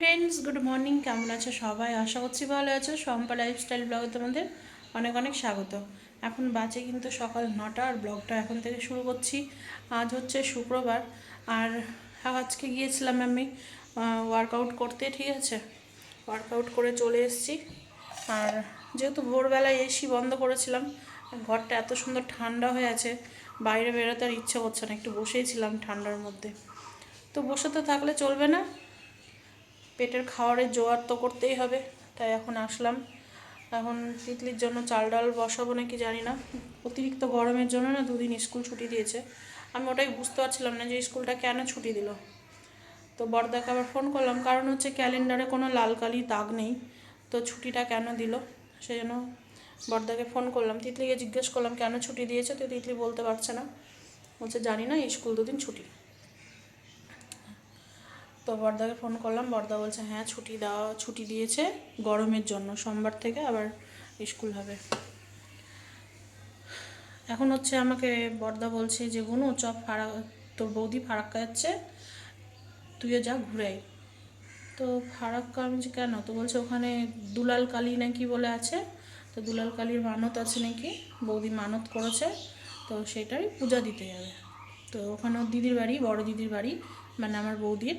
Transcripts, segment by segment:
Friends good morning কেমন আছো সবাই? আশা করছি ভালো আছো। সম্পা লাইফস্টাইল ব্লগে তোমাদের অনেক অনেক স্বাগত। এখন বাজে কিন্তু সকাল নটা, আর ব্লগটা এখন থেকে শুরু করছি। আজ হচ্ছে শুক্রবার, আর আজকে গিয়েছিলাম আমি ওয়ার্কআউট করতে, ঠিক আছে? ওয়ার্কআউট করে চলে এসেছি। আর যেহেতু ভোরবেলায় এসি বন্ধ করেছিলাম, ঘরটা এত সুন্দর ঠান্ডা হয়ে আছে, বাইরে বেরোতে আর ইচ্ছা করছে না, একটু বসেই ছিলাম ঠান্ডার মধ্যে। তো বসে তো থাকলে চলবে না পেটের খাবারের জোয়ার তো করতেই হবে, তাই এখন আসলাম। এখন তিতলির জন্য চাল ডাল বসাবো নাকি জানি না। অতিরিক্ত গরমের জন্য না দুদিন স্কুল ছুটি দিয়েছে। আমি ওটাই বুঝতে পারছিলাম না যে স্কুলটা কেন ছুটি দিল। তো বড়দাকে আবার ফোন করলাম, কারণ হচ্ছে ক্যালেন্ডারে কোনো লাল কালি দাগ নেই, তো ছুটিটা কেন দিল? সেই জন্য বড়দাকে ফোন করলাম, তিতলিকে জিজ্ঞেস করলাম, কেন ছুটি দিয়েছে? তো তিতলি বলতে পারছে না। বলছে, জানি না স্কুল দুদিন ছুটি। তো বর্দাকে ফোন করলাম। বর্দা বলছে হ্যাঁ ছুটি দেওয়া, ছুটি দিয়েছে গরমের জন্য। সোমবার থেকে আবার স্কুল হবে। এখন হচ্ছে আমাকে বর্দা বলছে যে, গুনু, চপ ফাড়া, তোর বৌদি ফারাক্কা যাচ্ছে। তুইও যা ঘুরে তো ফারাক্কা আমি কেন? তো বলছে, ওখানে দুলাল কালী নাকি বলে আছে। তো দুলাল কালীর মানত আছে নাকি? বৌদি মানত করেছে। তো সেটাই পূজা দিতে যাবে। তো ওখানে দিদির বাড়ি, বড় দিদির বাড়ি মানে আমার বৌদির।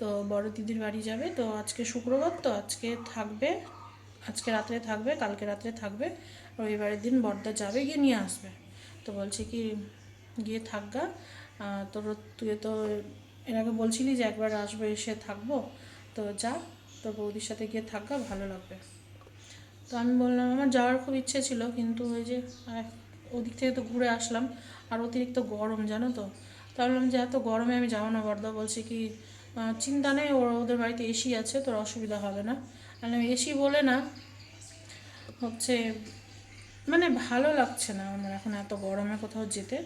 তো বড় দিদির বাড়ি যাবে। তো আজকে শুক্রবার, তো আজকে থাকবে, আজকে রাত্রে থাকবে, কালকে রাত্রে থাকবে। রবিবারের দিন বর্দা যাবে, গিয়ে নিয়ে আসবে। তো বলছে কি, গিয়ে থাকগা তোর তুই তো এর আগে বলছিলি যে একবার আসবে, এসে থাকব। তো যা, তোর বৌদির সাথে গিয়ে থাকগা ভালো লাগবে। তো আমি বললাম, আমার যাওয়ার খুব ইচ্ছে ছিল, কিন্তু ওই যে ওদিক থেকে তো ঘুরে আসলাম। আর অতিরিক্ত গরম, জানো তো। তো বললাম যে, এত গরমে আমি যাব না বর্দা। বলছে কি চিন্তা নেই ওর ওদের বাড়িতে এসি আছে, তোর অসুবিধা হবে না। মানে এসি বলে না, হচ্ছে মানে ভালো লাগছে না আমার এখন এত গরমে কোথাও যেতে।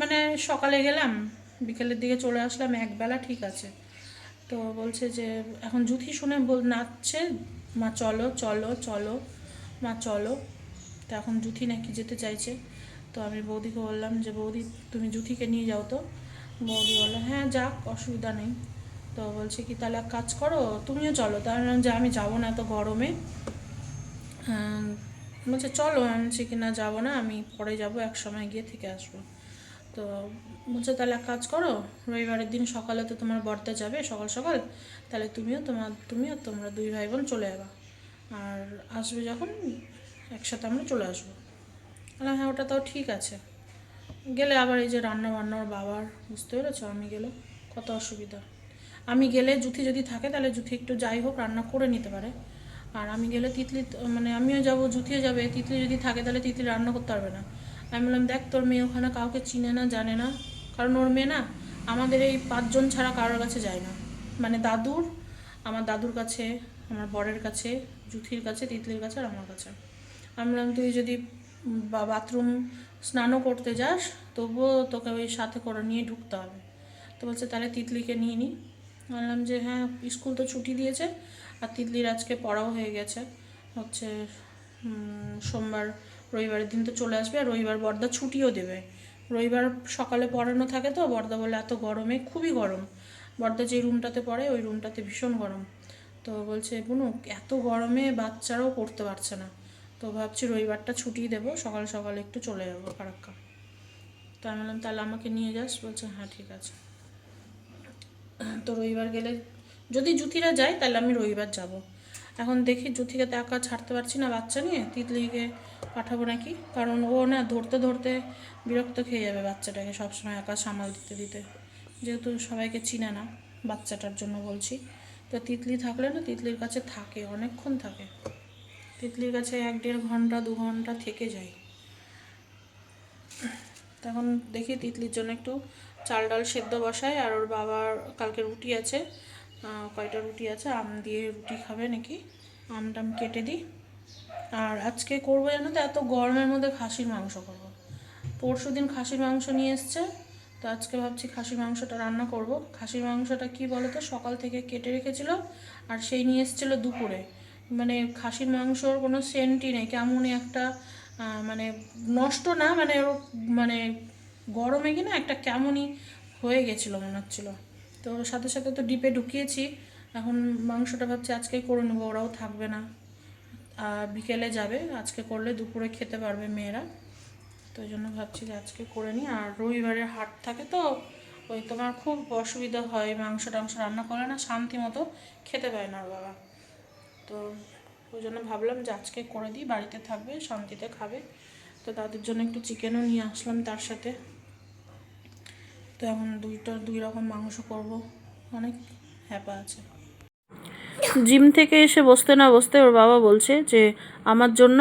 মানে সকালে গেলাম, বিকেলের দিকে চলে আসলাম, একবেলা ঠিক আছে। তো বলছে যে, এখন জুথি শুনে বল নাচছে, মা, চলো চলো চলো, মা, চলো। তো এখন জুথি নাকি যেতে চাইছে। তো আমি বৌদিকে বললাম যে, বৌদি, তুমি জুথিকে নিয়ে যাও তো। বৌদি বলল হ্যাঁ যাক, অসুবিধা নেই। তো বলছে কি, তাহলে এক কাজ করো, তুমিও চলো। তাহলে যে আমি যাব না এত গরমে। বলছে, চলো, আমি বলছি কি, না, যাব না, আমি পরে যাব, এক সময় গিয়ে থেকে আসব। তো বলছে, তাহলে এক কাজ করো, রবিবারের দিন সকালে তো তোমার বর্দা যাবে সকাল সকাল, তাহলে তুমিও তোমার, তুমিও তোমরা দুই ভাই বোন চলে যাবা। আর আসবে যখন, একসাথে আমরা চলে আসব। বললাম হ্যাঁ ওটা তাও ঠিক আছে। গেলে আবার এই যে রান্না বান্নার বাবার, বুঝতে পেরেছ? আমি গেলে কত অসুবিধা। আমি গেলে জুথি যদি থাকে, তাহলে জুথি একটু যাই হোক, রান্না করে নিতে পারে। আর আমি গেলে তিতলি মানে আমিও যাব, জুথিও যাবে, তিতলি যদি থাকে, তাহলে তিতলি রান্না করতে পারবে না। আমি বললাম, দেখ, তোর মেয়ে ওখানে কাউকে চিনে না, জানে না। কারণ ওর মেয়ে না, আমাদের এই পাঁচজন ছাড়া কারোর কাছে যায় না। মানে দাদুর, আমার দাদুর কাছে, আমার বরের কাছে, জুথির কাছে, তিতলির কাছে আর আমার কাছে। আমি বললাম, তুই যদি বাথরুম স্নানও করতে যাস, তবুও তোকে ওই সাথে করে নিয়ে ঢুকতে হবে। তো বলছে, তাহলে তিতলিকে নিয়ে নিই বললাম যে হ্যাঁ স্কুল তো ছুটি দিয়েছে আর তিতলির আজকে পড়াও হয়ে গেছে। হচ্ছে সোমবার, রবিবারের দিন তো চলে আসবে আর রবিবার বর্দা ছুটিও দেবে। রবিবার সকালে পড়ানো থাকে তো, বর্দা বলে এত গরমে, খুবই গরম। বর্দা যে রুমটাতে পড়ে, ওই রুমটাতে ভীষণ গরম। তো বলছে, বুনু, এত গরমে বাচ্চারাও পড়তে পারছে না। তো ভাবছি রবিবারটা ছুটি দেবো, সকাল সকাল একটু চলে যাব, ফারাক্কা। তো আমি বললাম, তাহলে আমাকে নিয়ে যাস। বলছে হ্যাঁ ঠিক আছে। তো রবিবার গেলে যদি জুথিরা যায়, তাহলে আমি রবিবার যাব। এখন দেখি জুথিকে তো একা ছাড়তে পারছি না বাচ্চা নিয়ে, তিতলিকে পাঠাবো নাকি? কারণ ও না ধরতে ধরতে বিরক্ত খেয়ে যাবে বাচ্চাটাকে সবসময় একা সামাল দিতে দিতে। যেহেতু সবাইকে চিনে না বাচ্চাটার জন্য বলছি। তো তিতলি থাকলে না তিতলির কাছে থাকে, অনেকক্ষণ থাকে। তিতলির কাছে এক দেড় ঘণ্টা, দু ঘণ্টা থেকে যায়। তখন দেখি তিতলির জন্য একটু চাল ডাল সেদ্ধ বসাই আর ওর বাবার কালকে রুটি আছে কয়টা রুটি আছে, আম দিয়ে রুটি খাবে নাকি, আম টাম কেটে দিই। আর আজকে করব জানো তো, এত গরমের মধ্যে খাসির মাংস করব। পরশু দিন খাসির মাংস নিয়ে এসছে, তো আজকে ভাবছি খাসির মাংসটা রান্না করব। খাসির মাংসটা কি বলো তো সকাল থেকে কেটে রেখেছিল, আর সেই নিয়ে এসেছিল দুপুরে। মানে খাসির মাংসর কোনো সেন্টই নেই, কেমনই একটা মানে নষ্ট না মানে মানে গরমে কিনা একটা কেমনই হয়ে গেছিল মনে হচ্ছিল। তো সাথে সাথে তো ডিপে ঢুকিয়েছি। এখন মাংসটা ভাবছি আজকেই করে নেব, ওরাও থাকবে না। আর বিকেলে যাবে, আজকে করলে দুপুরে খেতে পারবে মেয়েরা। তো ওই জন্য ভাবছি যে আজকে করে নিই। আর রবিবারে হাট থাকে তো, ওই তোমার খুব অসুবিধা হয়, মাংস টাংস রান্না করে না শান্তি মতো খেতে পায় না বাবা। তো ওই জন্য ভাবলাম যে আজকে করে দিই, বাড়িতে থাকবে, শান্তিতে খাবে। তো তাদের জন্য একটু চিকেনও নিয়ে আসলাম তার সাথে। তো এখন দুইটা, দুই রকম মাংস করব। অনেক হ্যাপা আছে। জিম থেকে এসে বসতে না বসতে ওর বাবা বলছে যে, আমার জন্য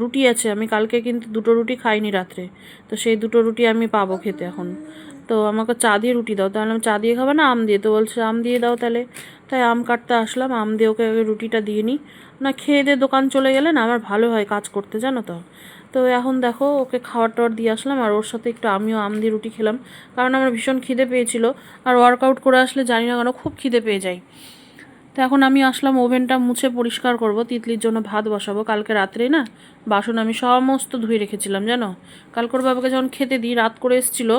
রুটি আছে, আমি কালকে কিন্তু দুটো রুটি খাইনি রাত্রে। তো সেই দুটো রুটি আমি পাবো খেতে এখন। তো আমাকে চা দিয়ে রুটি দাও। তাহলে আমি চা দিয়ে খাব না? আম দিয়ে। তো বলছে, আম দিয়ে দাও তাহলে। তাই আম কাটতে আসলাম, আম দিয়ে ওকে রুটিটা দিয়ে নিই না, খেয়ে দিয়ে দোকান চলে গেলে না, আমার ভালো হয় কাজ করতে, জানো তো। তো এখন দেখো, ওকে খাবার টাওয়ার দিয়ে আসলাম আর ওর সাথে একটু আমিও আম দিয়ে রুটি খেলাম। কারণ আমার ভীষণ খিদে পেয়েছিল আর ওয়ার্কআউট করে আসলে জানি না কেন খুব খিদে পেয়ে যায়। তো এখন আমি আসলাম, ওভেনটা মুছে পরিষ্কার করব, তিতলির জন্য ভাত বসাবো। কালকে রাত্রে না, বাসন আমি সমস্ত ধুয়ে রেখেছিলাম, জানো? কালকর বাবাকে যখন খেতে দিই, রাত করে এসেছিল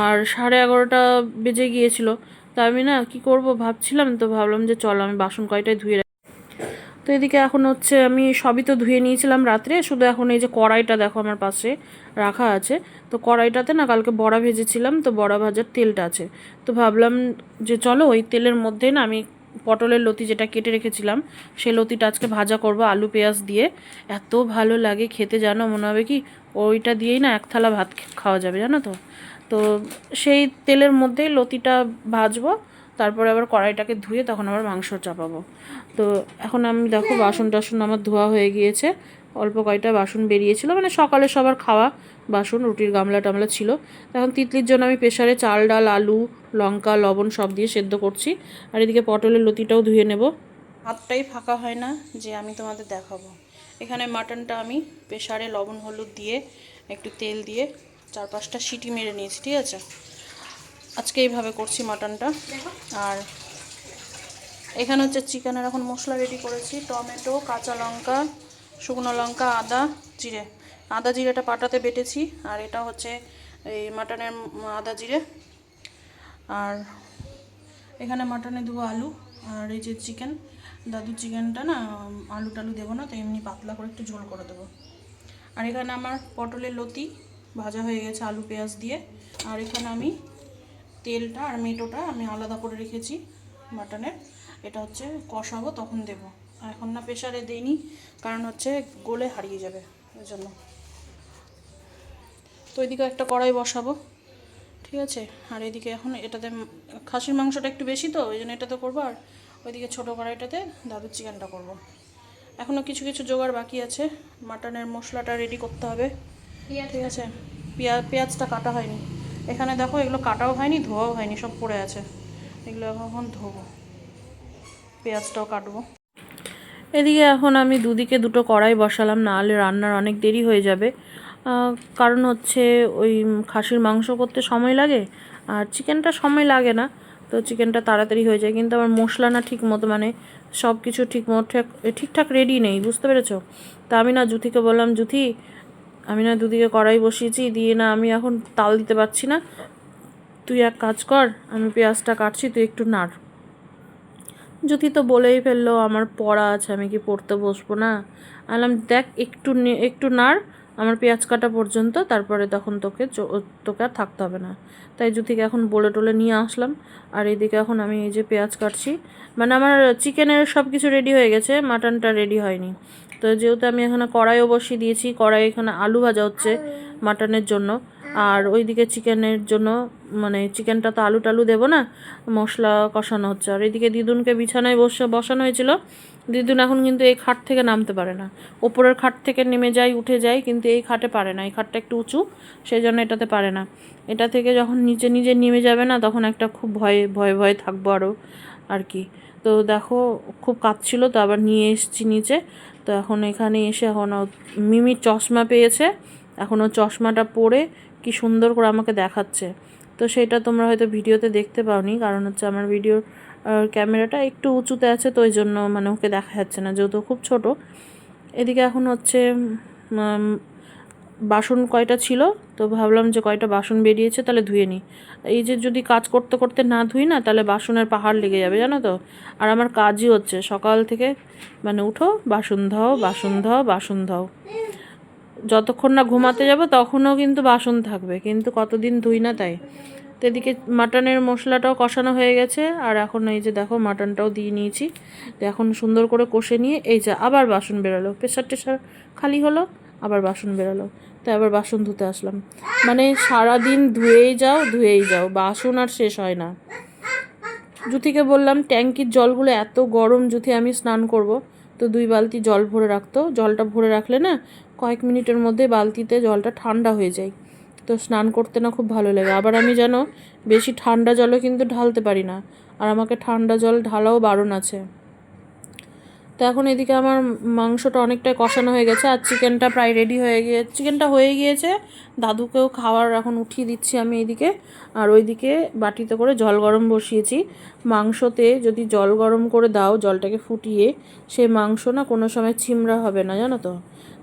আর সাড়ে এগারোটা বেজে গিয়েছিল। তা আমি না, কি করব ভাবছিলাম তো, ভাবলাম যে চলো আমি বাসন কয়টাই ধুয়ে। তো এদিকে এখন হচ্ছে আমি সবই তো ধুয়ে নিয়েছিলাম রাত্রে, শুধু এখন এই যে কড়াইটা দেখো আমার পাশে রাখা আছে। তো কড়াইটাতে না কালকে বড়া ভেজেছিলাম, তো বড়া ভাজার তেলটা আছে। তো ভাবলাম যে চলো ওই তেলের মধ্যে না আমি পটলের লতি যেটা কেটে রেখেছিলাম, সেই লতিটা আজকে ভাজা করব আলু, পেঁয়াজ দিয়ে। এত ভালো লাগে খেতে, জানো মনে হবে কি? ওইটা দিয়েই না এক থালা ভাত খাওয়া যাবে, জানো তো? তো সেই তেলের মধ্যেই লতিটা ভাজবো। তারপরে আবার কড়াইটাকে ধুয়ে তখন আবার মাংস চাপাবো। তো এখন আমি দেখো বাসন টাসন আমার ধোয়া হয়ে গিয়েছে। অল্প কয়টা বাসন বেরিয়েছিল মানে সকালে সবার খাওয়া বাসন, রুটির গামলা টামলা ছিল। এখন তিতলির জন্য আমি প্রেশারে চাল, ডাল, আলু, লঙ্কা, লবণ সব দিয়ে সেদ্ধ করছি। আর এদিকে পটলের লতিটাও ধুয়ে নেব। হাতটাই ফাঁকা হয় না, যে আমি তোমাদের দেখাবো। এখানে মাটনটা আমি প্রেশারে লবণ, হলুদ দিয়ে একটু তেল দিয়ে চার পাঁচটা সিটি মেরে নিয়েছি, ঠিক আছে? আজকে এইভাবে করছি মাটনটা। আর এখানে হচ্ছে চিকেনের এখন মশলা রেডি করেছি। টমেটো কাঁচা লঙ্কা শুকনো লঙ্কা আদা জিরে। আদা জিরেটা পাটাতে বেটেছি আর এটা হচ্ছে এই মাটনের আদা জিরে। আর এখানে মাটনে দেবো আলু আর এই যে চিকেন দাদু চিকেনটা না আলু টালু দেবো না তো এমনি পাতলা করে একটু ঝোল করে দেবো। আর এখানে আমার পটলের লতি ভাজা হয়ে গেছে আলু পেঁয়াজ দিয়ে। আর এখানে আমি তেলটা আর মেটোটা আমি আলাদা করে রেখেছি মাটনের এটা হচ্ছে কষাবো তখন দেব। আর এখন না প্রেশারে দিইনি কারণ হচ্ছে গোলে হারিয়ে যাবে ওই জন্য তো ওইদিকে একটা কড়াই বসাবো ঠিক আছে? আর এদিকে এখন এটাতে খাসির মাংসটা একটু বেশি তো ওই জন্য এটাতে করব আর ওইদিকে ছোটো কড়াইটাতে দাদুর চিকেনটা করব। এখনও কিছু কিছু জোগাড় বাকি আছে মাটনের মশলাটা রেডি করতে হবে। ঠিক আছে? পেঁয়াজ পেঁয়াজটা কাটা হয়নি। এখানে দেখো, এগুলো কাটাও হয়নি, ধোয়াও হয়নি, সব পড়ে আছে। এগুলো এখন ধোবো। পেঁয়াজটাও কাটবো। এদিকে এখন আমি দুদিকে দুটো কড়াই বসালাম না হলে রান্নার অনেক দেরি হয়ে যাবে। কারণ হচ্ছে ওই খাসির মাংস করতে সময় লাগে, আর চিকেনটা সময় লাগে না, তো চিকেনটা তাড়াতাড়ি হয়ে যায়। কিন্তু আমার মশলা না ঠিক মতো মানে সব কিছু ঠিক মতো, ঠিকঠাক রেডি নেই, বুঝতে পেরেছ? তা আমি না জুথিকে বললাম, জুথি আমি না দুদিকে কড়াই বসিয়েছি, দিয়ে না আমি এখন তাল দিতে পারছি না। তুই এক কাজ কর, আমি পেঁয়াজটা কাটছি, তুই একটু নাড়। যদি তো বলেই ফেলল, আমার পড়া আছে, আমি কি পড়তে বসবো না? আলাম দেখ, একটু একটু নাড়, আমার পেঁয়াজ কাটা পর্যন্ত, তারপরে তখন তোকে তোকে আর থাকতে হবে না। তাই জুতিকে এখন বলে টলে নিয়ে আসলাম, আর এদিকে এখন আমি এই যে পেঁয়াজ কাটছি মানে আমার চিকেনের সব কিছু রেডি হয়ে গেছে, মাটনটা রেডি হয়নি। তো যেহেতু আমি এখানে কড়াইও বসিয়ে দিয়েছি, কড়াই এখানে আলু ভাজা হচ্ছে মাটনের জন্য। আর ওইদিকে চিকেনের জন্য মানে চিকেনটা তো আলু টালু দেবো না, মশলা কষানো হচ্ছে। আর এদিকে দিদুনকে বিছানায় বসে বসানো হয়েছিল। দিদুন এখন কিন্তু এই খাট থেকে নামতে পারে না। ওপরের খাট থেকে নেমে যায় উঠে যায় কিন্তু এই খাটে পারে না। এই খাটটা একটু উঁচু সেই জন্য এটাতে পারে না। এটা থেকে যখন নিচে নিজে নেমে যাবে না, তখন একটা খুব ভয়ে ভয়ে ভয়ে থাকব আরও আর কি। তো দেখো, খুব কাঁদছিল, তো আবার নিয়ে এসেছি নিচে। তো এখন এখানে এসে এখন মিমি চশমা পেয়েছে। এখন ও চশমাটা পরে কি সুন্দর করে আমাকে দেখাচ্ছে। তো সেটা তোমরা হয়তো ভিডিওতে দেখতে পাওনি, কারণ হচ্ছে আমার ভিডিওর ক্যামেরাটা একটু উঁচুতে আছে, তো ওই জন্য মানে ওকে দেখা যাচ্ছে না, যেহেতু খুব ছোট। এদিকে এখন হচ্ছে বাসন কয়টা ছিল? তো ভাবলাম যে কয়টা বাসন বেরিয়েছে তাহলে ধুয়ে নিই। এই যে যদি কাজ করতে করতে না ধুই না, তাহলে বাসনের পাহাড় লেগে যাবে, জানো তো? আর আমার কাজই হচ্ছে, সকাল থেকে মানে উঠো, বাসন ধাও বাসন ধাও বাসন ধাও। যতক্ষণ না ঘুমাতে যাব, তখনও কিন্তু বাসন থাকবে, কিন্তু কতদিন ধুই না তাই। তো এদিকে মাটনের মশলাটাও কষানো হয়ে গেছে, আর এখন এই যে দেখো মাটনটাও দিয়ে নিয়েছি। এখন সুন্দর করে কষে নিয়ে এই যে আবার বাসন বেরোলো। প্রেশার টেশার খালি হলো। আবার বাসন বেরোলো। তো আবার বাসন ধুতে আসলাম। মানে সারাদিন ধুয়েই যাও ধুয়েই যাও। বাসন আর শেষ হয় না। জুথিকে বললাম, ট্যাঙ্কির জলগুলো এত গরম, জুথি, আমি স্নান করব। তো দুই বালতি জল ভরে রাখতো। জলটা ভরে রাখলে না, কয়েক মিনিটের মধ্যে বালতিতে জলটা ঠান্ডা হয়ে যায়। তো স্নান করতে না খুব ভালো লাগে। আবার আমি যেন বেশি ঠান্ডা জলও কিন্তু ঢালতে পারি না। আর আমাকে ঠান্ডা জল ঢালাও বারণ আছে। তো এখন এদিকে আমার মাংসটা অনেকটাই কষানো হয়ে গেছে আর চিকেনটা প্রায় রেডি হয়ে গিয়ে চিকেনটা হয়ে গিয়েছে। দাদুকেও খাওয়ার এখন উঠিয়ে দিচ্ছি আমি এইদিকে আর ওইদিকে বাটিতে করে জল গরম বসিয়েছি। মাংসতে যদি জল গরম করে দাও, জলটাকে ফুটিয়ে সেই মাংস না কোনো সময় চিমড়া হবে না, জানো তো?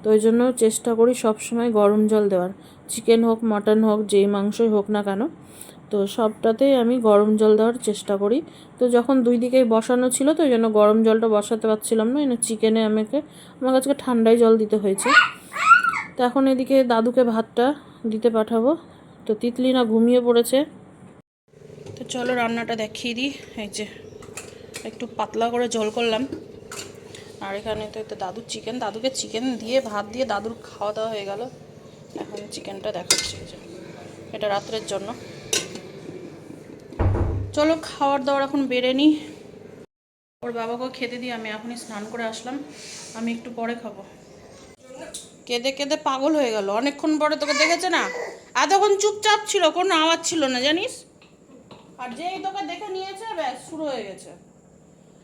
তো ওই জন্য চেষ্টা করি সবসময় গরম জল দেওয়ার। চিকেন হোক, মাটন হোক, যেই মাংসই হোক না কেন। তো সবটাতেই আমি গরম জল দেওয়ার চেষ্টা করি। তো যখন দুই দিকেই বসানো ছিল, তো ওই জন্য গরম জলটা বসাতে পারছিলাম না। এনে চিকেনে আমাকে, আমার কাছে ঠান্ডাই জল দিতে হয়েছে। তো এখন এদিকে দাদুকে ভাতটা দিতে পাঠাবো। তো তিতলি না ঘুমিয়ে পড়েছে। তো চলো রান্নাটা দেখিয়ে দিই। এই যে, একটু পাতলা করে জল করলাম। আর এখানে তো তো দাদুর চিকেন দাদুকে চিকেন দিয়ে ভাত দিয়ে দাদুর খাওয়া দাওয়া হয়ে গেল। এখন চিকেনটা দেখাচ্ছি এটা রাত্রের জন্য। চলো খাওয়ার দাওয়ার এখন বেড়ে নিই। ওর বাবাকেও খেতে দিয়ে আমি এখনই স্নান করে আসলাম। আমি একটু পরে খাব। কেঁদে কেঁদে পাগল হয়ে গেল। অনেকক্ষণ পরে তোকে দেখেছে না? এতক্ষণ চুপচাপ ছিল কোনো আওয়াজ ছিল না জানিস? আর যেই তোকে দেখে নিয়েছে ব্যাস শুরু হয়ে গেছে।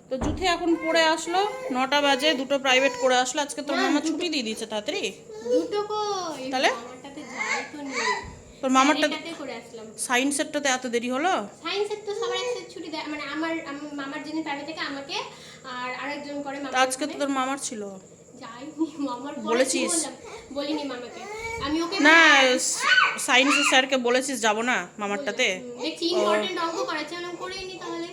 তো জুথি এখন পড়ে আসলো নটা বাজে দুটো প্রাইভেট করে আসলো। আজকে তোর মামা ছুটি দিয়ে দিয়েছে তাড়াতাড়ি। দুটো তাহলে? তোর মামারটা করে আসলাম। সায়েন্সেরটাতে এত দেরি হলো? সায়েন্সের তো সবার একসাথে ছুটি দেয়। মানে আমার মামার যিনি প্রাইভেট থেকে আমাকে আর আরেকজন করে মামা আজকে তো তোর মামার ছিল। যাইনি মামার বলেছিস? বলিনি মামাকে। আমি ওকে না সায়েন্সের স্যারকে বলেছিস যাব না মামারটাতে। দেখছি ইম্পর্টেন্ট অঙ্ক করাচ্ছে আমি করেই তাহলে।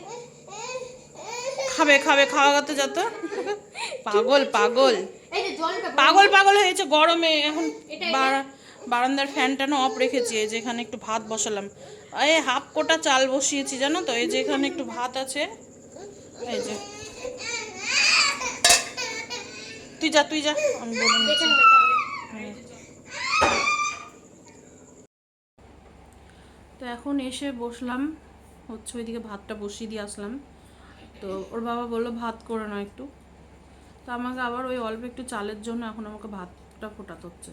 খাবে খাবে খাওয়াতে যত পাগল পাগল। পাগল পাগল হয়েছে গরমে। এখন এটা- বারান্দার ফ্যানটা না অফ রেখেছি এই যে এখানে একটু ভাত বসালাম। এই হাফ কোটা চাল বসিয়েছি জানো তো এই যে এখানে একটু ভাত আছে। এই যে। তুই যা তুই যা আমি বলে হ্যাঁ। তো এখন এসে বসলাম হচ্ছে ওইদিকে ভাতটা বসিয়ে দিয়ে আসলাম। তো ওর বাবা বলল ভাত করে না একটু। তো আমাকে আবার ওই অল্প একটু চালের জন্য এখন আমাকে ভাতটা ফোটাতে হচ্ছে।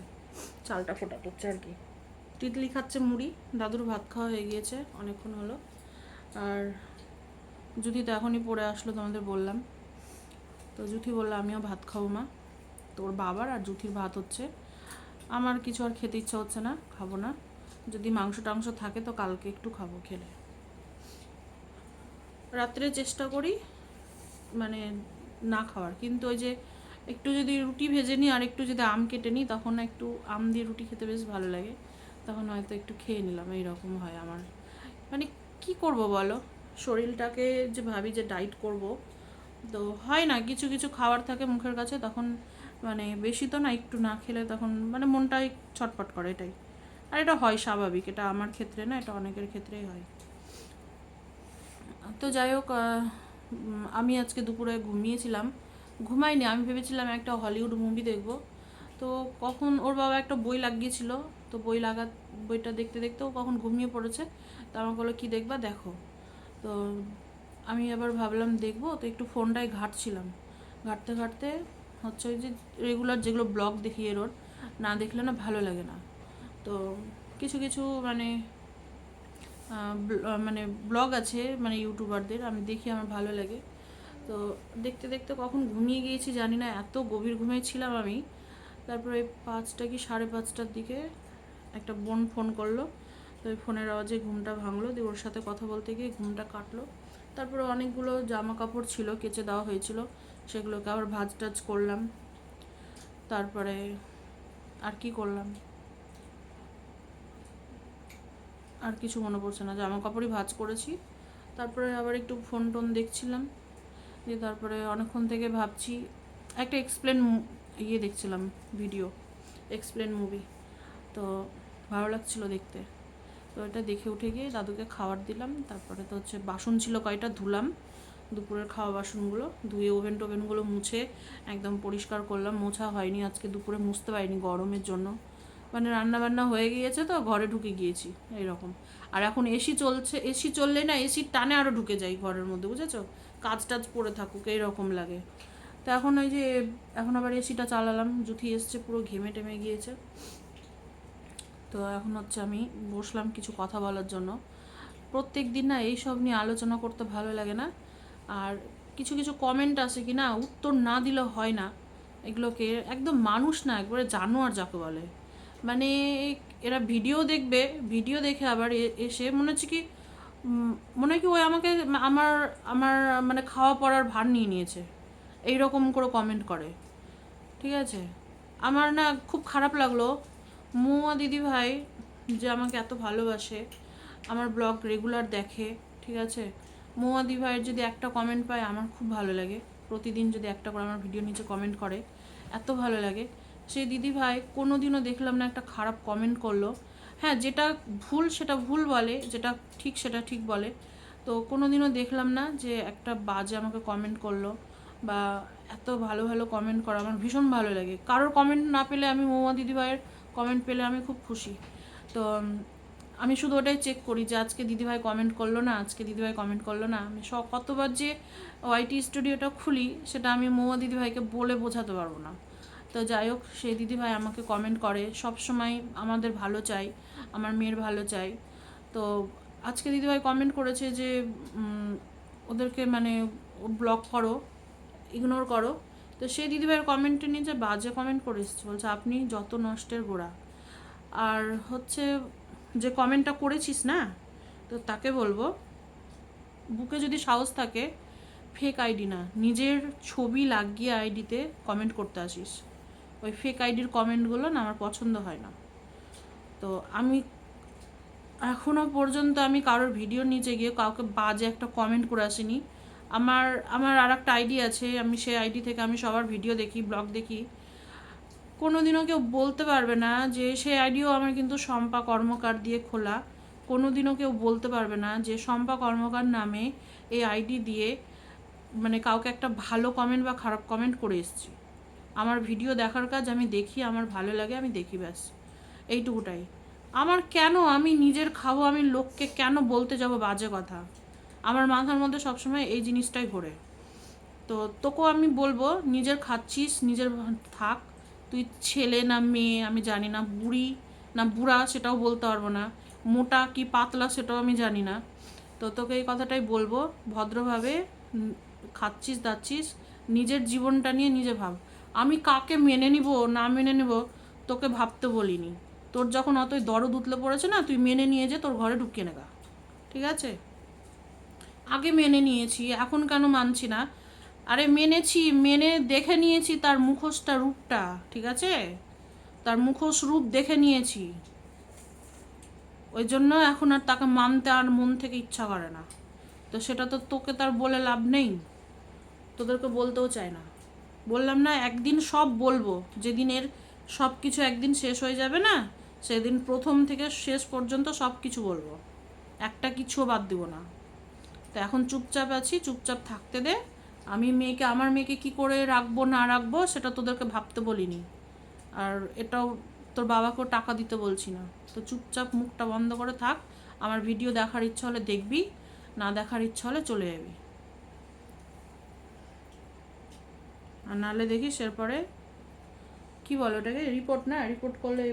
চালটা ফোটাতে হচ্ছে আর কি। তিতলি খাচ্ছে মুড়ি, দাদুর ভাত খাওয়া হয়ে গিয়েছে, অনেকক্ষণ হলো। আর জুথি তো এখনই পড়ে আসলো তোমাদের বললাম। তো জুথি বলল, আমিও ভাত খাব মা। তো ওর বাবার আর জুথির ভাত হচ্ছে। আমার কিছু আর খেতে ইচ্ছা হচ্ছে না, খাব না। যদি মাংস টাংস থাকে তো কালকে একটু খাব খেলে। রাত্রে চেষ্টা করি মানে না খাওয়ার। কিন্তু ওই যে একটু যদি রুটি ভেজে নিই আর একটু যদি আম কেটে নিই, তখন একটু আম দিয়ে রুটি খেতে বেশ ভালো লাগে। তখন হয়তো একটু খেয়ে নিলাম, এইরকম হয় আমার। মানে কি করব বলো? শরীরটাকে যে ভাবি যে ডাইট করব, তো হয় না, কিছু কিছু খাবার থাকে মুখের কাছে, তখন মানে বেশি তো না, একটু না খেলে তখন মানে মনটাই ছটপট করে, এটাই। আর এটা হয় স্বাভাবিক, এটা আমার ক্ষেত্রে না, এটা অনেকের ক্ষেত্রেই হয়। তো যাই হোক আমি আজকে দুপুরে ঘুমিয়েছিলাম। ঘুমাইনি আমি ভেবেছিলাম একটা হলিউড মুভি দেখব। তো কখন ওর বাবা একটা বই লাগিয়েছিল, তো বই লাগা বইটা দেখতে দেখতে ও কখন ঘুমিয়ে পড়েছে, তো আমাকে বলল, কী দেখবা? দেখো। তো আমি আবার ভাবলাম, দেখব? তো একটু ফোনটায় ঘাটছিলাম। ঘাটতে ঘাটতে হচ্ছে ওই যে রেগুলার যেগুলো ব্লগ দেখি এর না দেখলে না ভালো লাগে না। তো কিছু কিছু মানে ব্ল- মানে ব্লগ আছে মানে ইউটিউবারদের আমি দেখি আমার ভালো লাগে। তো দেখতে দেখতে কখন ঘুমিয়ে গিয়েছি জানি না, এত গভীর ঘুমিয়েছিলাম আমি। তারপরে ওই পাঁচটা কি সাড়ে পাঁচটার দিকে একটা বোন ফোন করল, তো ওই ফোনের আওয়াজে ঘুমটা ভাঙলো। দিয়ে ওর সাথে কথা বলতে গিয়ে ঘুমটা কাটলো। তারপরে অনেকগুলো জামা কাপড় ছিল, কেচে দেওয়া হয়েছিল। সেগুলোকে আবার ভাজ টাজ করলাম। তারপরে আর কি করলাম? আর কিছু মনে পড়ছে না। জামা কাপড়ই ভাজ করেছি। তারপরে আবার একটু ফোন টোন দেখছিলাম। দিয়ে তারপরে অনেকক্ষণ থেকে ভাবছি, একটা এক্সপ্লেন ইয়ে দেখছিলাম ভিডিও এক্সপ্লেন মুভি তো ভালো লাগছিল দেখতে। তো এটা দেখে উঠে গিয়ে দাদুকে খাবার দিলাম, তারপরে তো হচ্ছে বাসন ছিল কয়টা ধুলাম, দুপুরের খাওয়া বাসনগুলো, ধুয়ে ওভেন টোভেনগুলো মুছে একদম পরিষ্কার করলাম, মোছা হয়নি, আজকে দুপুরে মুছতে পারিনি গরমের জন্য। মানে রান্না বান্না হয়ে গিয়েছে তো, ঘরে ঢুকে গিয়েছি, এইরকম। আর এখন এসি চলছে, এসি চললে না এসির টানে আরও ঢুকে যাই ঘরের মধ্যে, বুঝেছ? কাজ টাজ পড়ে থাকুক, এইরকম লাগে। তো এখন ওই যে, এখন আবার এসিটা চালালাম, জুথি এসছে পুরো ঘেমে টেমে গিয়েছে। তো এখন হচ্ছে আমি বসলাম কিছু কথা বলার জন্য। প্রত্যেক দিন না এইসব নিয়ে আলোচনা করতে ভালো লাগে না। আর কিছু কিছু কমেন্ট আছে কি না, উত্তর না দিলে হয় না। এগুলোকে একদম মানুষ না, একবারে জানোয়ার যাকে বলে। মানে এরা ভিডিও দেখবে ভিডিও দেখে আবার এসে মনে হচ্ছে কি মনে হয় কি ওই আমাকে আমার আমার মানে খাওয়া পড়ার ভার নিয়ে নিয়েছে। এই রকম করে কমেন্ট করে। ঠিক আছে? আমার না খুব খারাপ লাগল। মৌয়া দিদি ভাই যে আমাকে এত ভালোবাসে, আমার ব্লগ রেগুলার দেখে, ঠিক আছে? মৌয়া দিদি ভাইয়ের যদি একটা কমেন্ট পায়, আমার খুব ভালো লাগে। প্রতিদিন যদি একটা করে আমার ভিডিও নিচে কমেন্ট করে, এত ভালো লাগে। সেই দিদি ভাই কোনো দিনও দেখলাম না একটা খারাপ কমেন্ট করল। হ্যাঁ যেটা ভুল সেটা ভুল বলে, যেটা ঠিক সেটা ঠিক বলে। তো কোনো দিনও দেখলাম না যে একটা বাজে আমাকে কমেন্ট করল বা এত ভালো ভালো কমেন্ট করা আমার ভীষণ ভালো লাগে। কারোর কমেন্ট না পেলে আমি মৌমা দিদিভাইয়ের কমেন্ট পেলে আমি খুব খুশি। তো আমি শুধু ওটাই চেক করি যে আজকে দিদিভাই কমেন্ট করল না, আজকে দিদিভাই কমেন্ট করল না। আমি কতবার যে ওয়াইটি স্টুডিওটা খুলি, সেটা আমি মৌমা দিদিভাইকে বলে বোঝাতে পারব না। তো যাই হোক, সেই দিদিভাই আমাকে কমেন্ট করে সব সময় আমাদের ভালো চাই, আমার মেয়ের ভালো চাই। তো আজকে দিদিভাই কমেন্ট করেছে যে ওদেরকে মানে ব্লক করো ইগনোর করো। তো সেই দিদিভাইয়ের কমেন্টে নিয়ে যে বাজে কমেন্ট করে এসেছে, বলছে, আপনি যত নষ্টের গোড়া। আর হচ্ছে, যে কমেন্টটা করেছিস না, তো তাকে বলব, বুকে যদি সাহস থাকে ফেক আইডি না, নিজের ছবি লাগিয়ে আইডিতে কমেন্ট করতে আসিস। ওই ফেক আইডির কমেন্টগুলো না আমার পছন্দ হয় না। তো আমি এখনও পর্যন্ত আমি কারোর ভিডিও নিচে গিয়ে কাউকে বাজে একটা কমেন্ট করে আসিনি। আমার আমার আর একটা আইডি আছে, আমি সেই আইডি থেকে আমি সবার ভিডিও দেখি ব্লগ দেখি। কোনোদিনও কেউ বলতে পারবে না যে সেই আইডিও আমার কিন্তু শম্পা কর্মকার দিয়ে খোলা। কোনোদিনও কেউ বলতে পারবে না যে শম্পা কর্মকার নামে এই আইডি দিয়ে মানে কাউকে একটা ভালো কমেন্ট বা খারাপ কমেন্ট করে এসেছি। আমার ভিডিও দেখার কাজ আমি দেখি, আমার ভালো লাগে, আমি দেখি ব্যাস। এইটুকুটাই। আমার কেন আমি নিজের খাব, আমি লোককে কেন বলতে যাব বাজে কথা? আমার মাথার মধ্যে সবসময় এই জিনিসটাই ঘোরে। তো তোকেও আমি বলব, নিজের খাচ্ছিস, নিজের থাক। তুই ছেলে না মেয়ে, আমি জানি না, বুড়ি না বুড়া, সেটাও বলতে পারব না। মোটা কি পাতলা, সেটাও আমি জানি না। তো তোকে এই কথাটাই বলব, ভদ্রভাবে খাচ্ছিস, দাচ্ছিস, নিজের জীবনটা নিয়ে নিজে ভাব। আমি কাকে মেনে নিব, না মেনে নেব, তোকে ভাবতে বলিনি। তোর যখন অতই দরদ উতলে পড়েছে না, তুই মেনে নিয়ে যে তোর ঘরে ঢুকিয়ে নেগা ঠিক আছে? আগে মেনে নিয়েছি, এখন কেন মানছি না? আরে মেনেছি, মেনে দেখে নিয়েছি তার মুখোশটা, রূপটা, ঠিক আছে? তার মুখোশ রূপ দেখে নিয়েছি। ওই জন্য এখন আর তাকে মানতে আর মন থেকে ইচ্ছা করে না। তো সেটা তো তোকে তার বলে লাভ নেই। তোদেরকে বলতেও চায় না। বললাম না, একদিন সব বলব। যেদিনের সব কিছু একদিন শেষ হয়ে যাবে না, সেদিন প্রথম থেকে শেষ পর্যন্ত সব কিছু বলব। একটা কিছুও বাদ দিব না। তো এখন চুপচাপ আছি, চুপচাপ থাকতে দে। আমি মেয়েকে, আমার মেয়েকে কি করে রাখব, না রাখব, সেটা তোদেরকে ভাবতে বলিনি। আর এটাও তোর বাবাকেও টাকা দিতে বলছি না। তো চুপচাপ মুখটা বন্ধ করে থাক। আমার ভিডিও দেখার ইচ্ছা হলে দেখবি, না দেখার ইচ্ছা হলে চলে যাবি। আর নাহলে দেখিস এরপরে, কি বলো ওটাকে? রিপোর্ট না রিপোর্ট করলে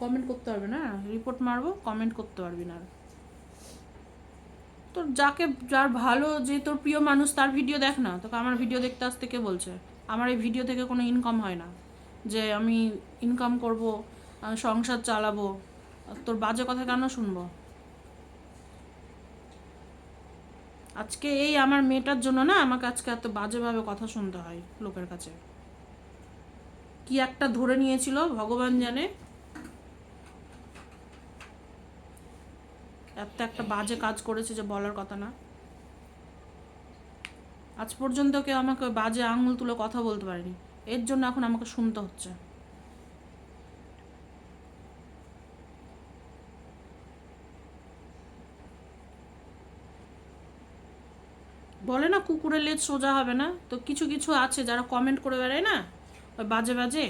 কমেন্ট করতে পারবে না? রিপোর্ট মারবো কমেন্ট করতে পারবি না। তোর যাকে, যার ভালো, যে তোর প্রিয় মানুষ, তার ভিডিও দেখ না। তোকে আমার ভিডিও দেখতে আসতে কে বলছে? আমার এই ভিডিও থেকে কোনো ইনকাম হয় না। যে আমি ইনকাম করব, সংসার চালাবো, তোর বাজে কথা কেন শুনব? আজকে এই আমার মেয়েটার জন্য না আমাকে আজকে এত বাজেভাবে কথা শুনতে হয় লোকের কাছে। কি একটা ধরে নিয়েছিল, ভগবান জানে। এত একটা বাজে কাজ করেছে যে বলার কথা না। আজ পর্যন্ত কেউ আমাকে বাজে আঙুল তুলে কথা বলতে পারেনি। এর জন্য এখন আমাকে শুনতে হচ্ছে। বলে না কুকুরের লেজ সোজা হবে না? তো কিছু কিছু আছে যারা কমেন্ট করে বেড়ায় না ওই বাজে বাজে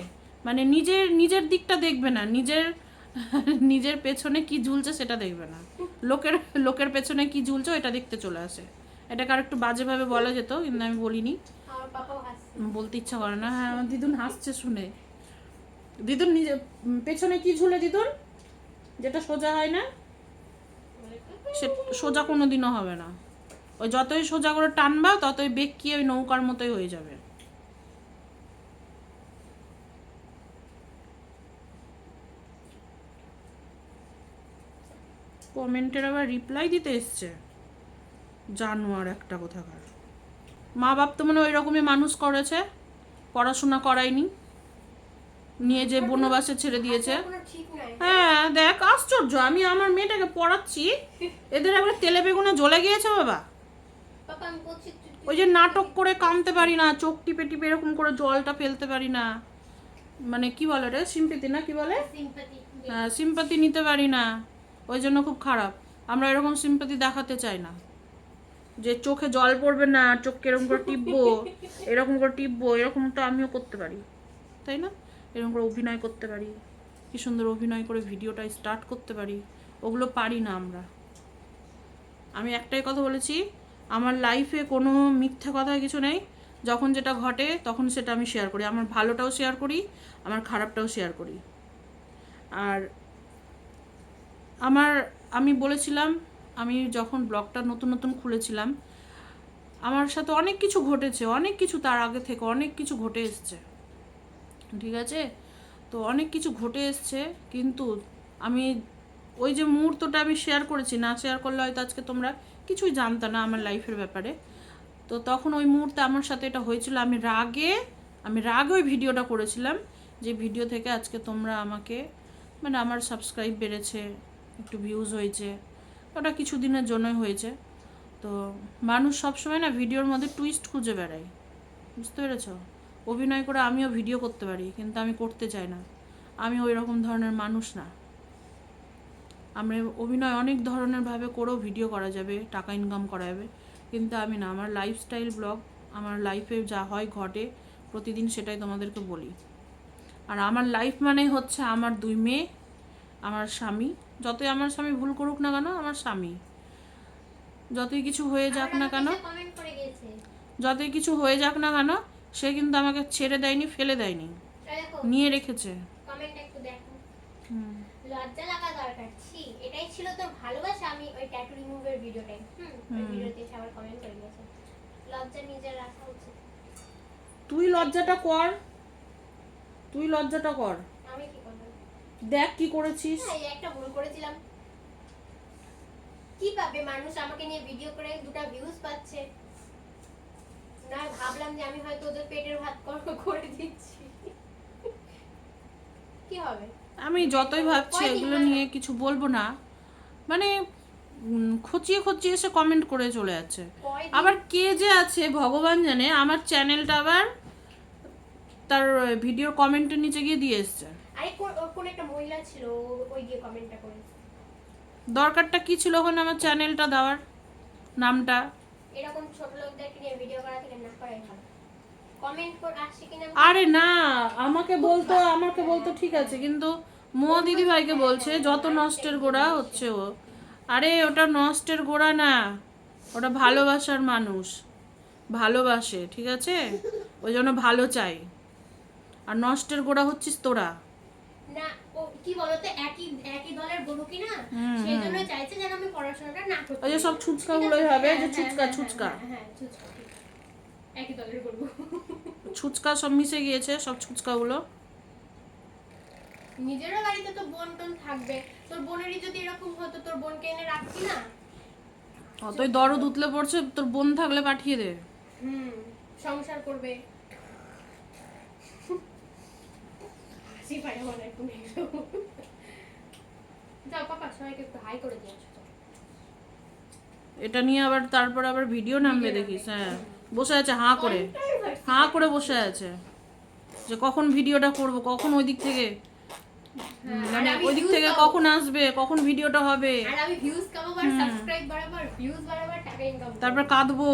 মানে নিজের নিজের দিকটা দেখবে না নিজের নিজের পেছনে কি ঝুলছে সেটা দেখবে না। লোকের লোকের পেছনে কি ঝুলছে এটা দেখতে চলে আসে। এটাকে আর একটু বাজেভাবে বলা যেত কিন্তু আমি বলিনি। বলতে ইচ্ছা করে না। হ্যাঁ আমার দিদুন হাসছে শুনে। দিদুন নিজে পেছনে কি ঝুলে দিদুন? যেটা সোজা হয় না সে সোজা কোনো দিনও হবে না। ওই যতই সোজা করে টানবা ততই বেঁকিয়ে ওই নৌকার মতোই হয়ে যাবে। কমেন্টের আবার রিপ্লাই দিতে এসছে। জানোয়ার একটা কোথাকার। মা বাপ তো মানে ওই রকমই মানুষ করেছে পড়াশোনা করায়নি নিয়ে যে বনবাসে ছেড়ে দিয়েছে। নাই। হ্যাঁ দেখ আশ্চর্য আমি আমার মেয়েটাকে পড়াচ্ছি এদের একবার তেলে বেগুনে জ্বলে গিয়েছে বাবা পাপা আমি বলছি তুই- তুই- ওই যে নাটক করে কামতে পারি না চোখ টিপে টিপে এরকম করে জলটা ফেলতে পারি না। মানে কি বলে রে? সিম্পিতি না কি বলে? Sympathy হ্যাঁ সিম্পাতি নিতে পারি না। ওই জন্য খুব খারাপ। আমরা এরকম সিম্পাতি দেখাতে চাই না। যে চোখে জল পড়বে না চোখকে এরকম করে টিপবো এরকম করে টিপবো এরকম তো আমিও করতে পারি। তাই না? এরকম করে অভিনয় করতে পারি। কি সুন্দর অভিনয় করে ভিডিওটা স্টার্ট করতে পারি। ওগুলো পারি না আমরা। আমি একটাই কথা বলেছি আমার লাইফে কোনো মিথ্যা কথা কিছু নেই। যখন যেটা ঘটে, তখন সেটা আমি শেয়ার করি। আমার ভালোটাও শেয়ার করি, আমার খারাপটাও শেয়ার করি। আর আমার, আমি বলেছিলাম, আমি যখন ব্লগটা নতুন নতুন খুলেছিলাম, আমার সাথে অনেক কিছু ঘটেছে, অনেক কিছু তার আগে থেকে অনেক কিছু ঘটে এসছে। ঠিক আছে? তো অনেক কিছু ঘটে এসছে, কিন্তু আমি ওই যে মুহূর্তটা আমি শেয়ার করেছি, না শেয়ার করলে হয়তো আজকে তোমরা কিছুই জানতে না আমার লাইফের ব্যাপারে। তো তখন ওই মুহূর্তে আমার সাথে এটা হয়েছিল। আমি রাগে আমি রাগে ওই ভিডিওটা করেছিলাম যে ভিডিও থেকে আজকে তোমরা আমাকে মানে আমার সাবস্ক্রাইব বেড়েছে, একটু ভিউজ হয়েছে। ওটা কিছু দিনের জন্যই হয়েছে। তো মানুষ সবসময় না ভিডিওর মধ্যে টুইস্ট খুঁজে বেড়ায়। বুঝতে পেরেছ? অভিনয় করে আমিও ভিডিও করতে পারি, কিন্তু আমি করতে চাই না। আমি ওই রকম ধরনের মানুষ না। আমরা অভিনয় অনেক ধরনের ভাবে করেও ভিডিও করা যাবে টাকা ইনকাম করা যাবে। কিন্তু আমি না আমার লাইফস্টাইল ব্লগ আমার লাইফে যা হয় ঘটে প্রতিদিন সেটাই তোমাদেরকে বলি। আর আমার লাইফ মানেই হচ্ছে আমার দুই মেয়ে আমার স্বামী। যতই আমার স্বামী ভুল করুক না কেন আমার স্বামী। যতই কিছু হয়ে যাক না কেন যতই কিছু হয়ে যাক না কেন সে কিন্তু আমাকে ছেড়ে দেয়নি ফেলে দেয়নি। নিয়ে রেখেছে। কমেন্ট একটু দেখো। হুম। লজ্জা লাগা দরকার। ছি এটাই ছিল তোর ভালোবাসা। আমি ওই ট্যাটু রিমুভের ভিডিওটাই হুম ওই ভিডিওতে এসে আবার কমেন্ট করে গেছে লজ্জা নিজের রাখা উচিত। তুই লজ্জাটা কর। তুই লজ্জাটা কর। আমি কি করব? দেখ কি করেছিস। হ্যাঁ এই একটা ভুল করেছিলাম। কি পাবে মানুষ আমাকে নিয়ে ভিডিও করে দুটো ভিউজ পাচ্ছে। না ভাবলাম যে আমি হয়তো ওদের পেটের ভাত করে দিচ্ছি। কি হবে? আমি যতই ভাবছি এগুলো নিয়ে কিছু বলব না। মানে খচিয়ে খচিয়ে এসে কমেন্ট করে চলে যাচ্ছে। আবার কে যে আছে ভগবান জানে আমার চ্যানেলটা আবার তার ভিডিওর কমেন্টের নিচে গিয়ে দিয়ে এসছে। আরে কোন একটা মহিলা ছিল ওই গিয়ে কমেন্টটা করে। দরকারটা কি ছিল ওখানে আমার চ্যানেলটা দেওয়ার? নামটা? এরকম ছোট লোকদেরকে নিয়ে ভিডিও করা থেকে না করাই ভালো কমেন্ট করে আসছে কিনা আরে না। আমাকে বলতো আমাকে বলতো ঠিক আছে কিন্তু মো দিদি ভাইকে বলছে যত নষ্টের গোড়া হচ্ছে ও। আরে ওটা নষ্টের গোড়া না ওটা ভালোবাসার মানুষ ভালোবাসে ঠিক আছে? ওই জন্য ভালো চাই আর নষ্টের গোড়া হচ্ছিস তোরা। না কি বলতো একই একই দলের বলু কি না সেই জন্য চাইছে যেন আমি পড়াশোনাটা না করতে ওই যে সব ছুচকাগুলোই হবে যে ছুচকা ছুচকা। হ্যাঁ, হ্যাঁ, ছুচকা একই দলের বলব ছুচকা সব মিশে গিয়েছে সব ছুচকাগুলো। নিজেরও বাড়িতে তো বোন টোন থাকবে। তোর বোনেরই যদি এরকম হতো তোর বোনকে এনে রাখবি না? অতই দরদ উতলে পড়ছে তোর বোন থাকলে পাঠিয়ে দে। হুম সংসার করবে। হাসি পায় আমার এগুলো। যাও পাপা সবাইকে একটু হাই করে দিয়ে এটা নিয়ে আবার তারপর আবার ভিডিও নামবে দেখিস হ্যাঁ। বসে আছে হাঁ করে। হাঁ করে বসে আছে। যে কখন ভিডিওটা করব কখন ওই দিক থেকে? মানে ওই দিক থেকে কখন আসবে কখন ভিডিওটা হবে? আর আমি ভিউজ কামাবার সাবস্ক্রাইব বাড়াবার ভিউজ বাড়াবার টাকা ইনকাম তারপর কাঁদবো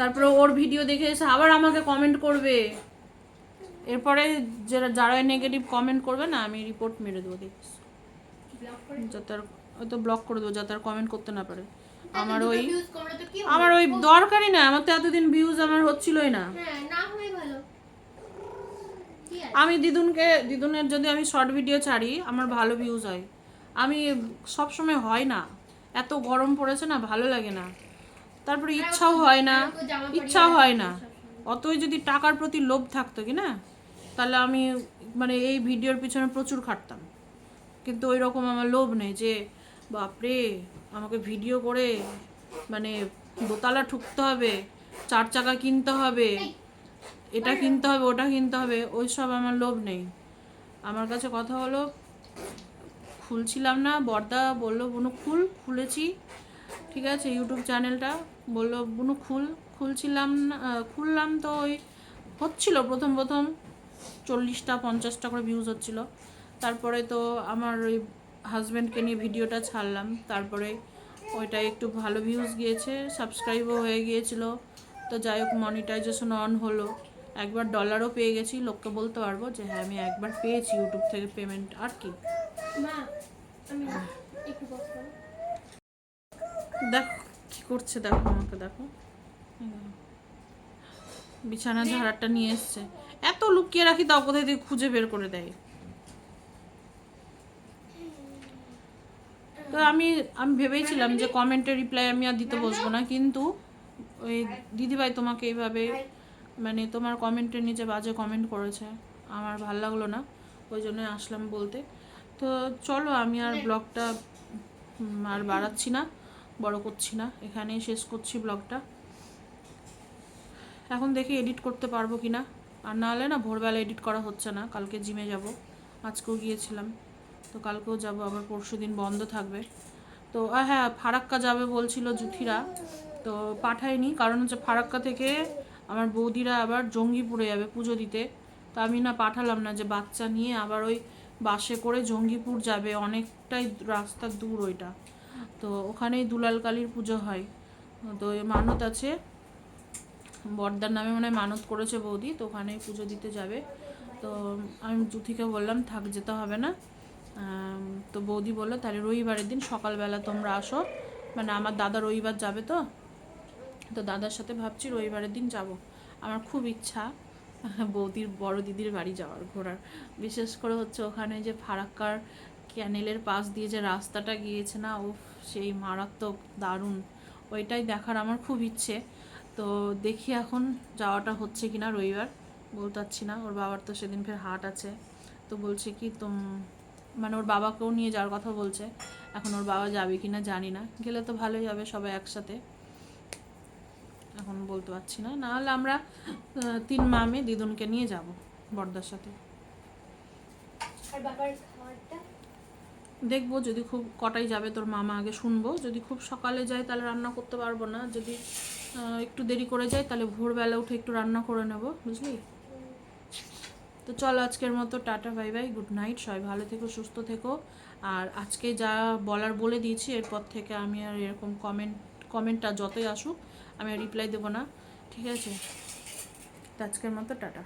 তারপরে ওর ভিডিও দেখে এসে আবার আমাকে কমেন্ট করবে। এরপরে যারা যারা নেগেটিভ কমেন্ট করবে না আমি রিপোর্ট মেরে দেবো দেখিস যাতে আর হয়তো ব্লক করে দেবো যাতে আর কমেন্ট করতে না পারে। আমার ওই? আমার ওই দরকারই না আমার তো এতদিন ভিউজ আমার হচ্ছিলই না। হ্যাঁ না হয় ভালো আমি দিদুনকে দিদুনের যদি আমি শর্ট ভিডিও ছাড়ি আমার ভালো ভিউজ হয়। আমি সব সময় হয় না। এত গরম পড়েছে না ভালো লাগে না। তারপরে ইচ্ছাও হয় না ইচ্ছাও হয় না। অতই যদি টাকার প্রতি লোভ থাকতো কি না তাহলে আমি মানে এই ভিডিওর পিছনে প্রচুর খাটতাম। কিন্তু ওই রকম আমার লোভ নেই যে বাপরে আমাকে ভিডিও করে মানে দোতলা ঠুকতে হবে, চার চাকা কিনতে হবে, এটা কিনতে হবে, ওটা কিনতে হবে ওই সব আমার লোভ নেই। আমার কাছে কথা হলো, খুলছিলাম না, বর্দা বলল, বুনু, খুল, খুলেছি। ঠিক আছে ইউটিউব চ্যানেলটা বলল, বুনু, খুল। খুলছিলাম না খুললাম তো ওই হচ্ছিল প্রথম প্রথম। চল্লিশটা, পঞ্চাশটা করে ভিউজ হচ্ছিল। তারপরে তো আমার ওই হাজব্যান্ডকে নিয়ে ভিডিওটা ছাড়লাম। তারপরে ওইটা একটু ভালো ভিউজ গিয়েছে সাবস্ক্রাইবও হয়ে গিয়েছিল। তো যাই হোক মনিটাইজেশন অন হলো। একবার ডলারও পেয়ে গেছি। লোককে বলতে পারব যে হ্যাঁ আমি একবার পেয়েছি ইউটিউব থেকে পেমেন্ট আর কি? দেখো কি করছে দেখো আমাকে দেখো। বিছানা ঝাড়াটা নিয়ে এসছে। এত লুকিয়ে রাখি তাও কোথায় থেকে খুঁজে বের করে দেয়? তো আমি আমি ভেবেছিলাম যে কমেন্টের রিপ্লাই আমি আর দিতে বসবো না, কিন্তু ওই দিদিভাই তোমাকে এইভাবে মানে তোমার কমেন্টের নিচে বাজে কমেন্ট করেছে। আমার ভালো লাগল না, ওই জন্য আসলাম বলতে। তো চলো আমি আর ব্লগটা আর বাড়াচ্ছি না, বড় করছি না, এখানেই শেষ করছি ব্লগটা এখন দেখি এডিট করতে পারব কি না আর না হলে না ভোরবেলা এডিট করা হচ্ছে না, কালকে জিমে যাব। আজকেও গিয়েছিলাম। তো কালকেও যাব, আবার পরশু দিন বন্ধ থাকবে। তো হ্যাঁ ফারাক্কা যাবে বলছিল জুথিরা তো পাঠায়নি, কারণ হচ্ছে ফারাক্কা থেকে আমার বৌদিরা আবার জঙ্গিপুরে যাবে পুজো দিতে। তো আমি না পাঠালাম না যে বাচ্চা নিয়ে আবার ওই বাসে করে জঙ্গিপুর যাবে, অনেকটাই রাস্তা দূর ওইটা। তো ওখানেই দুলাল কালীর পুজো হয়। তো এ মানত আছে, বর্দার নামে মনে মানত করেছে বৌদি, তো ওখানেই পুজো দিতে যাবে। তো আমি জুথিকে বললাম, থাক, যেতে হবে না। তো বৌদি বলল, তাহলে রবিবারের দিন সকালবেলা তোমরা আসো। মানে আমার দাদা রবিবার যাবে তো? তো দাদার সাথে ভাবছি রবিবারের দিন যাব। আমার খুব ইচ্ছা বৌদির, বড় দিদির বাড়ি যাওয়ার, ঘোরার। বিশেষ করে হচ্ছে ওখানে যে ফারাক্কার ক্যানেলের পাশ দিয়ে যে রাস্তাটা গিয়েছে না ও সেই মারাত্মক দারুণ। ওইটাই দেখার আমার খুব ইচ্ছে। তো দেখি এখন যাওয়াটা হচ্ছে কি না রবিবার। বলতে পারছি না, ওর বাবার তো সেদিন ফের হাট আছে। তো বলছে কি, তুম মানে ওর বাবাকেও নিয়ে যাওয়ার কথা বলছে। এখন ওর বাবা যাবে কিনা জানি না। গেলে তো ভালোই হবে সবাই একসাথে। এখন বলতে পারছি না। না হলে আমরা তিন মামে দিদুনকে নিয়ে যাব বর্দার সাথে। দেখব যদি খুব কটাই যাবে তোর মামা আগে শুনব। যদি খুব সকালে যায় তাহলে রান্না করতে পারব না। যদি একটু দেরি করে যায় তাহলে ভোরবেলা উঠে একটু রান্না করে নেব বুঝলি? তো চলো আজকের মতো tata, bye bye, good night, সবাই ভালো থেকো, সুস্থ থেকো। আর আজকে যা বলার বলে দিয়েছি, এরপর থেকে আমি আর এরকম কমেন্ট কমেন্টটা যতই আসুক, আমি আর রিপ্লাই দেবো না। ঠিক আছে? তো আজকের মতো টাটা।